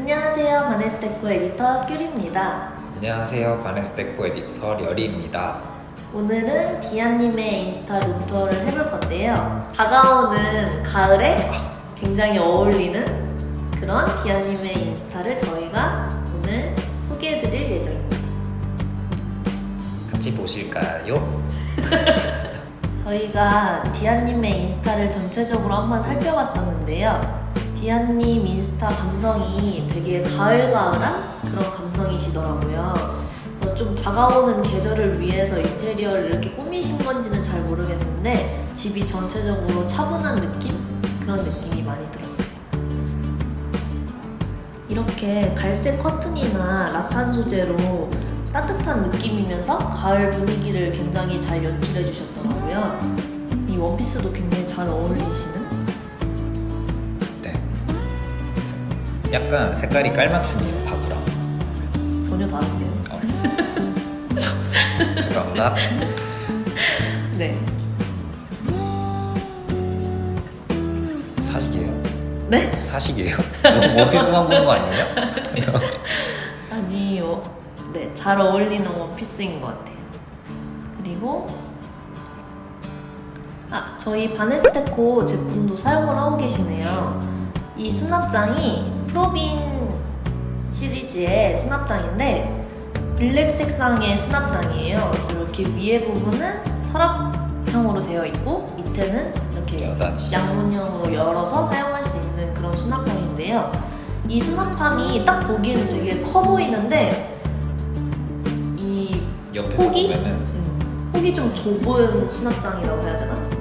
안녕하세요. 바네스테코 에디터 큐리입니다. 안녕하세요. 바네스테코 에디터 려리입니다. 오늘은 디아님의 인스타 룸투어를 해볼 건데요. 다가오는 가을에 굉장히 어울리는 그런 디아님의 인스타를 저희가 오늘 소개해드릴 예정입니다. 같이 보실까요? 저희가 디아님의 인스타를 전체적으로 한번 살펴봤었는데요. 디아님 인스타 감성이 되게 가을가을한 그런 감성이시더라고요. 그래서 좀 다가오는 계절을 위해서 인테리어를 이렇게 꾸미신 건지는 잘 모르겠는데 집이 전체적으로 차분한 느낌? 그런 느낌이 많이 들었어요. 이렇게 갈색 커튼이나 라탄 소재로 따뜻한 느낌이면서 가을 분위기를 굉장히 잘 연출해 주셨더라고요. 이 원피스도 굉장히 잘 어울리시는? 약간 색깔이 깔맞춤이에요. 바구랑. 전혀 다른데요. 어. 죄송합니다. 네. 사식이에요. 네? 사식이에요? 너무 원피스만 보는 거 아니에요? 아니, 어, 네, 잘 어울리는 원피스인 것 같아요. 그리고 아, 저희 바네스테코 제품도 사용을 하고 계시네요. 이 수납장이 프로빈 시리즈의 수납장인데 블랙 색상의 수납장이에요. 그래서 이렇게 위에 부분은 서랍형으로 되어 있고 밑에는 이렇게 여다지. 양문형으로 열어서 사용할 수 있는 그런 수납함인데요. 이 수납함이 딱 보기에는 되게 커 보이는데 이 옆에서 폭이? 보면은 음, 폭이 좀 좁은 수납장이라고 해야 되나?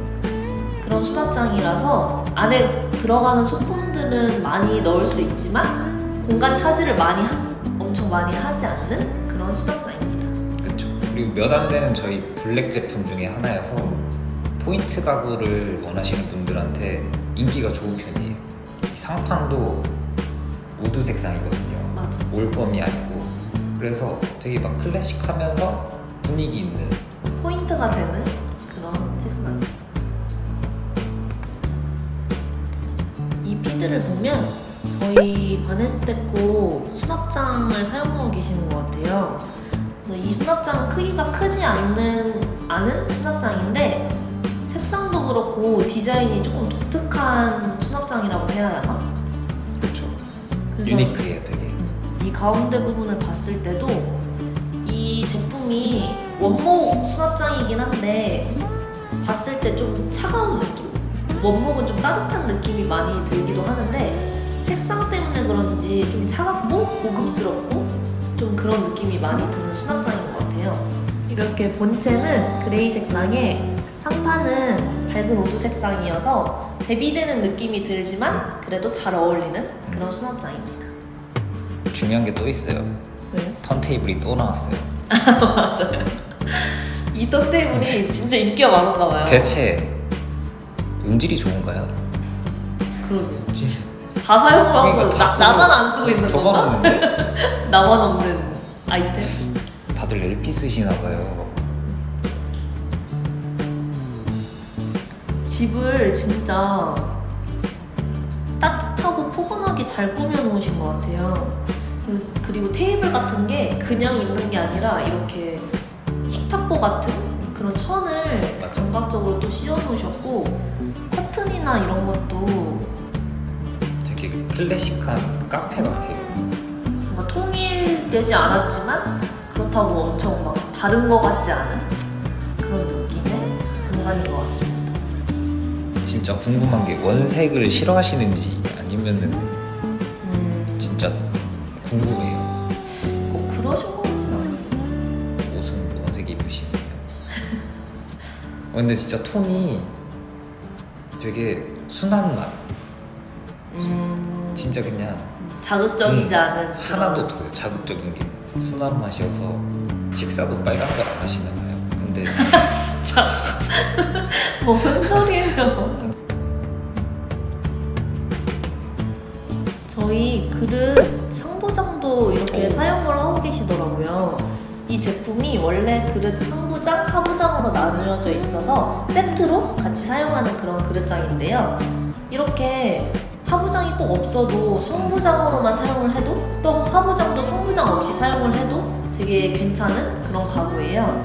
그런 수납장이라서 안에 들어가는 소품들은 많이 넣을 수 있지만 공간 차지를 많이 하- 엄청 많이 하지 않는 그런 수납장입니다. 그쵸. 그리고 몇 안 되는 저희 블랙 제품 중에 하나여서 포인트 가구를 원하시는 분들한테 인기가 좋은 편이에요. 이 상판도 우드 색상이거든요. 맞아. 올검이 아니고 그래서 되게 막 클래식하면서 분위기 있는 포인트가 되는 이 피드를 보면 저희 바네스테코 수납장을 사용하고 계시는 것 같아요. 그래서 이 수납장은 크기가 크지 않는 않은 수납장인데 색상도 그렇고 디자인이 조금 독특한 수납장이라고 해야 하나? 그렇죠. 그래서 유니크해요, 되게. 이 가운데 부분을 봤을 때도 이 제품이 원목 수납장이긴 한데 봤을 때 좀 차가운 느낌? 원목은 좀 따뜻한 느낌이 많이 들기도 하는데 색상 때문에 그런지 좀 차갑고 고급스럽고 좀 그런 느낌이 많이 드는 수납장인 것 같아요. 이렇게 본체는 그레이 색상에 상판은 밝은 우드 색상이어서 대비되는 느낌이 들지만 그래도 잘 어울리는 그런 수납장입니다. 중요한 게 또 있어요. 왜요? 턴테이블이 또 나왔어요. 맞아요. 이 턴테이블이 진짜 인기가 많은가 봐요. 대체 음질이 좋은가요? 그러게요. 진짜 하고 그러니까 다 나, 쓰고 나만 안 쓰고 있는 저만 건가? 없는데 나만 없는 아이템? 다들 LP 쓰시나 봐요. 집을 진짜 따뜻하고 포근하게 잘 꾸며 놓으신 것 같아요. 그- 그리고 테이블 같은 게 그냥 있는 게 아니라 이렇게 식탁보 같은 그런 천을 맞아. 감각적으로 또 씌워 놓으셨고 커튼이나 이런 것도 되게 클래식한 카페 같아요. 뭔가 통일되지 않았지만 그렇다고 엄청 막 다른 것 같지 않은 그런 느낌의 공간인 것 같습니다. 진짜 궁금한 게 원색을 싫어하시는지 아니면은 음, 진짜 궁금해요. 꼭 그러신 것 같진 않은데. 옷은 원색 입으시네요. 어, 근데 진짜 톤이 되게 순한 맛. 음, 진짜 그냥 자극적이지 음, 않은 하나도 그런- 없어요. 자극적인 게 순한 맛이어서 식사도 빨간 거안 하시나 봐요. 근데 진짜 뭔 소리예요? 저희 그릇 상부장도 이렇게 오. 사용을 하고 계시더라고요. 이 제품이 원래 그릇 상 부장, 하부장으로 나누어져 있어서 세트로 같이 사용하는 그런 그릇장인데요. 이렇게 하부장이 꼭 없어도 성부장으로만 사용을 해도 또 하부장도 성부장 없이 사용을 해도 되게 괜찮은 그런 가구예요.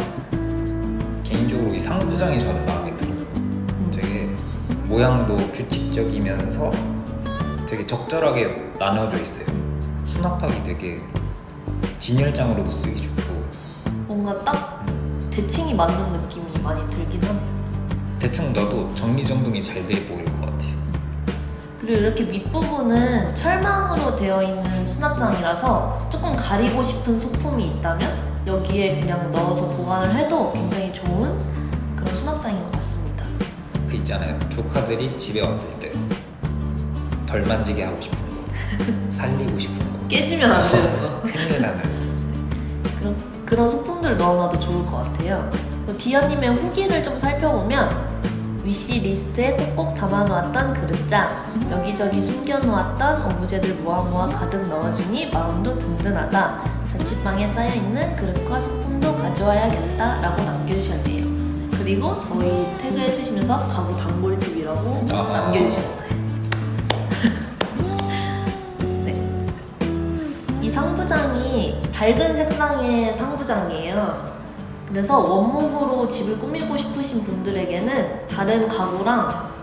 개인적으로 이 상부장이 저는 마음에 들어요. 되게 모양도 규칙적이면서 되게 적절하게 나눠져 있어요. 수납하기 되게 진열장으로도 쓰기 좋고 뭔가 딱 대칭이 맞는 느낌이 많이 들긴 하네요. 대충 넣어도 정리정돈이 잘 돼 보일 것 같아요. 그리고 이렇게 밑부분은 철망으로 되어 있는 수납장이라서 조금 가리고 싶은 소품이 있다면 여기에 그냥 넣어서 보관을 해도 굉장히 좋은 그런 수납장인 것 같습니다. 그 있잖아요. 조카들이 집에 왔을 때 덜 만지게 하고 싶은 거, 살리고 싶은 거, 깨지면 안 되는 거. 큰일 나는 그런, 그런 소품들 넣어놔도 좋을 것 같아요. 또 디아님의 후기를 좀 살펴보면 위시 리스트에 꼭꼭 담아놓았던 그릇장, 여기저기 숨겨놓았던 오브제들 모아 모아 가득 넣어주니 마음도 든든하다. 자취방에 쌓여있는 그릇과 소품도 가져와야겠다 라고 남겨주셨네요. 그리고 저희 태그해주시면서 가구 단골집이라고 아하. 남겨주셨어요. 네. 이 상부장이 밝은 색상의 상부장이에요. 그래서 원목으로 집을 꾸미고 싶으신 분들에게는 다른 가구랑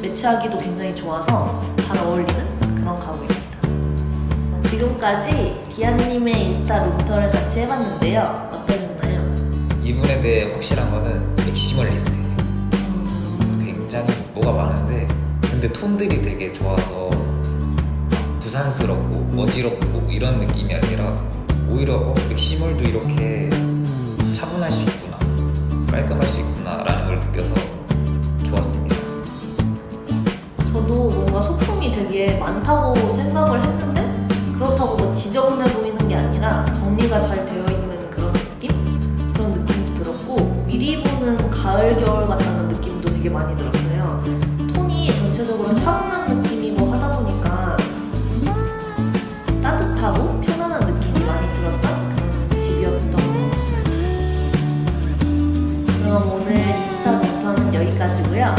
매치하기도 굉장히 좋아서 잘 어울리는 그런 가구입니다. 지금까지 디아님의 인스타 룸터를 같이 해봤는데요. 어떠셨나요? 이분에 대해 확실한 거는 맥시멀리스트예요. 굉장히 뭐가 많은데 근데 톤들이 되게 좋아서 부산스럽고 어지럽고 이런 느낌이 아니라 오히려 어, 맥시멀도 이렇게 차분할 수 있구나 깔끔할 수 있구나 라는 걸 느껴서 좋았습니다. 저도 뭔가 소품이 되게 많다고 생각을 했는데 그렇다고 뭐 지저분해 보이는 게 아니라 정리가 잘 되어 있는 그런 느낌? 그런 느낌도 들었고 미리 보는 가을 겨울 같다는 느낌도 되게 많이 들었어요. 톤이 전체적으로 차분한 不要